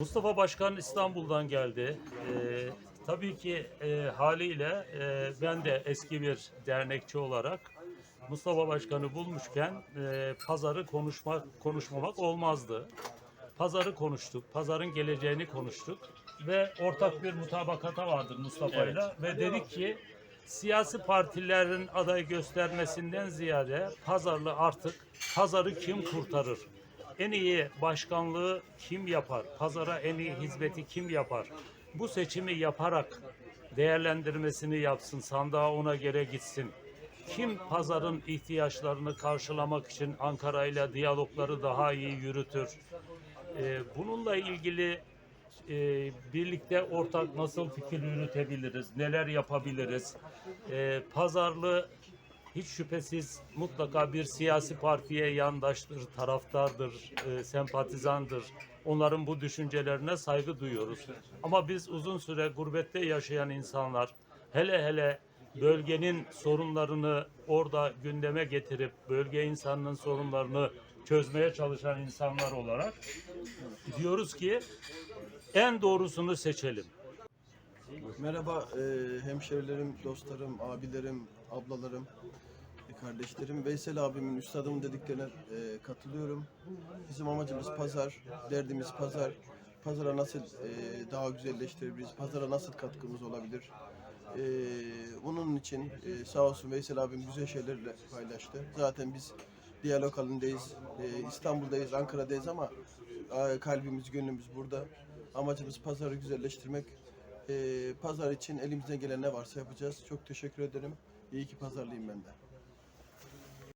Mustafa Başkan İstanbul'dan geldi. Ee, tabii ki e, haliyle e, ben de eski bir dernekçi olarak Mustafa Başkan'ı bulmuşken e, pazarı konuşmak konuşmamak olmazdı. Pazarı konuştuk, pazarın geleceğini konuştuk ve ortak bir mutabakata vardır Mustafa'yla ve dedik ki siyasi partilerin aday göstermesinden ziyade pazarlı artık pazarı kim kurtarır? En iyi başkanlığı kim yapar? Pazara en iyi hizmeti kim yapar? Bu seçimi yaparak değerlendirmesini yapsın, sandığa ona göre gitsin. Kim pazarın ihtiyaçlarını karşılamak için Ankara ile diyalogları daha iyi yürütür? Ee, bununla ilgili e, birlikte ortak nasıl fikir yürütebiliriz, neler yapabiliriz? Ee, pazarlı hiç şüphesiz mutlaka bir siyasi partiye yandaştır, taraftardır, e, sempatizandır. Onların bu düşüncelerine saygı duyuyoruz. Ama biz uzun süre gurbette yaşayan insanlar, hele hele bölgenin sorunlarını orada gündeme getirip bölge insanının sorunlarını çözmeye çalışan insanlar olarak diyoruz ki en doğrusunu seçelim. Merhaba e, hemşerilerim, dostlarım, abilerim, ablalarım, e, kardeşlerim. Veysel abimin, üstadımın dediklerine e, katılıyorum. Bizim amacımız pazar, derdimiz pazar. Pazara nasıl e, daha güzelleştirebiliriz, pazara nasıl katkımız olabilir? E, onun için e, sağ olsun Veysel abim güzel şeylerle paylaştı. Zaten biz diyalog halindeyiz, e, İstanbul'dayız, Ankara'dayız ama e, kalbimiz, gönlümüz burada. Amacımız pazarı güzelleştirmek. Ee, pazar için elimizden gelen ne varsa yapacağız. Çok teşekkür ederim. İyi ki pazarlıyım ben de.